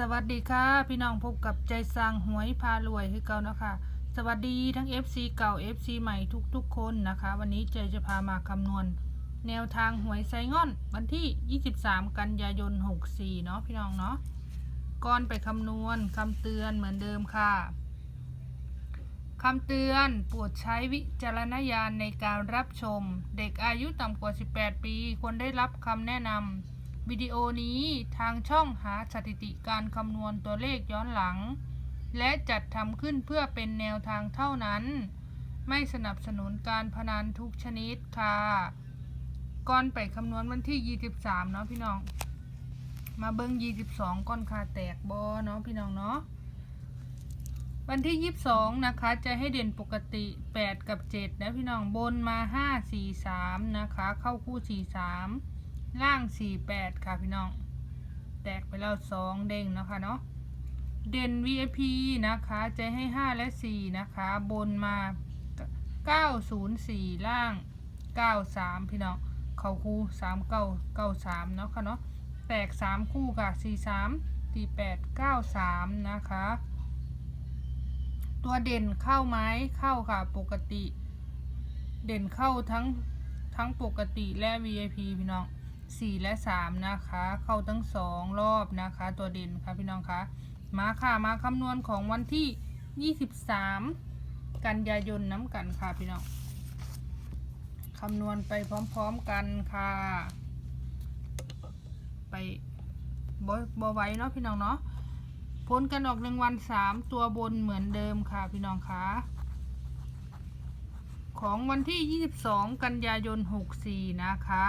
สวัสดีค่ะ พี่น้องพบกับใจสร้างหวยพารวยให้เก่านะคะสวัสดีทั้ง FC เก่า FC ใหม่ทุกๆ คนนะคะ วันนี้ใจจะพามาคำนวณ แนวทางหวยไซง่อน วันที่ 23 กันยายน 64 เนาะพี่น้องเนาะก่อนไปคำนวณคำเตือนเหมือนเดิมค่ะคำเตือนโปรดใช้วิจารณญาณในการรับชม เด็กอายุต่ำกว่า 18 ปีควรได้รับคำแนะนำ วิดีโอนี้ทางช่องหาสถิติการคำนวณตัวเลขย้อนหลัง และจัดทำขึ้นเพื่อเป็นแนวทางเท่านั้น ไม่สนับสนุนการพนันทุกชนิดค่ะ ก่อนไปคำนวณวันที่ 23 เนาะพี่น้อง มาเบิ้ง22ก้อนคาแตกบอเนาะพี่น้องเนาะวันที่ 22 นะคะ จะให้เด่นปกติ 8 กับ 7 นะพี่น้องบนมา 5 4 3 นะคะ เข้าคู่ 4 3 ล่าง4 8ค่ะพี่น้อง แตกไปแล้ว2เด้งนะคะเนาะ เด่น VIP นะคะจะให้5และ4นะคะ บนมา904ล่าง93พี่น้อง เข้าคู่3 9 93เนาะค่ะเนาะ แตก3คู่ค่ะ4 3 4 8 9 3นะคะ ตัวเด่นเข้าไหมเข้าค่ะปกติ เด่นเข้าทั้งทั้งปกติและ VIP พี่น้อง 4และ3นะคะ เข้าทั้ง2รอบนะคะ ตัวเด่นค่ะพี่น้องคะมาค่ะมาคำนวณของวันที่ 23 กันยายนน้ำกันค่ะพี่น้องคำนวณไปพร้อมๆกันค่ะ ไปบอบไว้เนาะพี่น้องเนาะผลกันออกรางวัลสามตัวบนเหมือนเดิมค่ะพี่น้องคะของวันที่ 22 กันยายน 64 นะคะ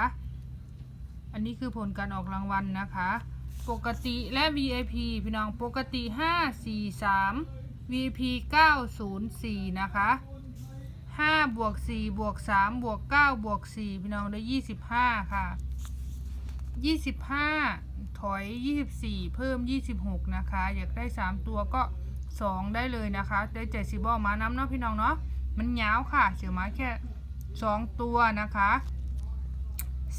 อันนี้คือผลการออกรางวัลนะคะ ปกติและ VIP พี่น้องปกติ 543 VIP 904 นะคะ5บวก4บวก3บวก9บวก4พี่น้องได้ 25 ค่ะ 25 ถอย 24 เพิ่ม 26 นะคะ อยากได้ 3 ตัวก็ 2 ได้เลยนะคะ ได้ใจสิบอมาน้ำเนาะพี่น้องเนาะมันยาวค่ะเสียมาแค่ 2 ตัวนะคะ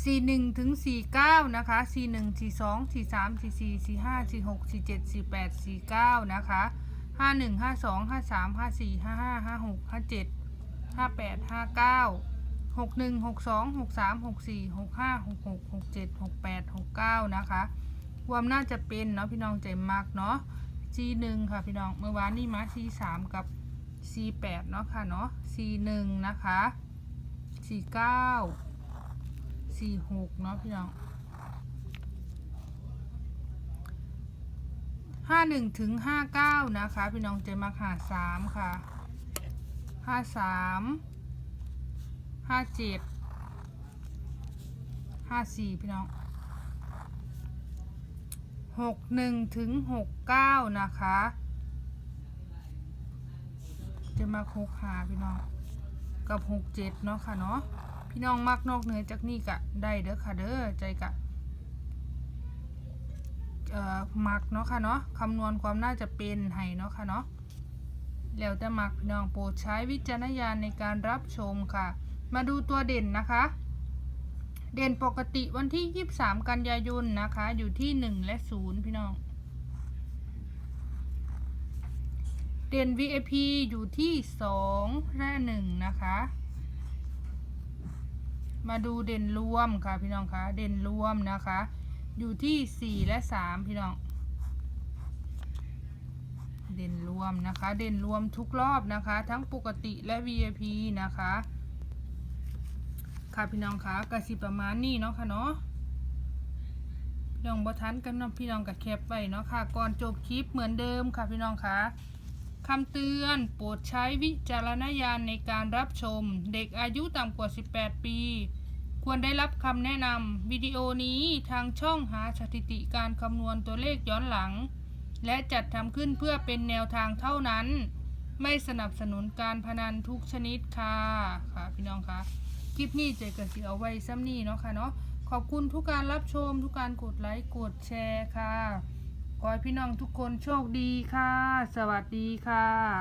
41ถึง49นะคะ41 42 43 44 45 46 47 48 49นะคะ51 52 53 54 55 56 57 58 59หกหนึ่งหกสองหกสามหกสี่หกห้าหกหกหกเจ็ดหกแปดหกเก้านะคะรวมน่าจะเป็นเนาะพี่น้องใจมากเนาะ C หนึ่งค่ะพี่น้องเมื่อวานนี้มา C สามกับ C แปดเนาะค่ะเนาะ C หนึ่งนะคะ C เก้า C หกเนาะพี่น้องห้าหนึ่งถึงห้าเก้านะคะ พี่น้องใจมาหาสามค่ะห้าสามห้าเจ็ดห้าสี่พี่น้องหกหนึ่งถึงหกเก้านะคะ จะมาหกหาพี่น้อง กับหกเจ็ดเนาะค่ะเนาะ พี่น้องมักนอกเหนือจากนี้กะได้เด้อค่ะเด้อใจกะเอ่อมักเนาะค่ะเนาะคำนวณความน่าจะเป็นให้เนาะค่ะเนาะแล้วแต่มักพี่น้องโปรดใช้วิจารณญาณในการรับชมค่ะ มาดูตัวเด่นนะคะ เด่นปกติวันที่ 23 กันยายนนะคะ อยู่ที่ 1 และ 0 พี่น้อง เด่น VIP อยู่ที่ 2 และ 1 นะคะ มาดูเด่นรวมค่ะพี่น้องคะเด่นรวมนะคะ อยู่ที่4และ3พี่น้อง เด่นรวมนะคะ เด่นรวมทุกรอบนะคะ ทั้งปกติและ VIP นะคะ ค่ะพี่น้องคะกระสิประมาณนี้เนาะค่ะเนาะพี่น้องบทันกันเนาะพี่น้องกับแคปไว้เนาะค่ะ ก่อนจบคลิปเหมือนเดิมค่ะพี่น้องคะ คำเตือน โปรดใช้วิจารณญาณในการรับชม เด็กอายุต่ำกว่า 18 ปี ควรได้รับคำแนะนำวิดีโอนี้ทางช่องหาสถิติการคำนวณตัวเลขย้อนหลัง และจัดทำขึ้นเพื่อเป็นแนวทางเท่านั้น ไม่สนับสนุนการพนันทุกชนิดค่ะค่ะพี่น้องคะคลิปนี้เจก็สิเอาไว้ซ้ำนี้เนาะค่ะเนาะขอบคุณทุกการรับชมทุกการกดไลค์กดแชร์ค่ะ ขอให้พี่น้องทุกคนโชคดีค่ะ สวัสดีค่ะ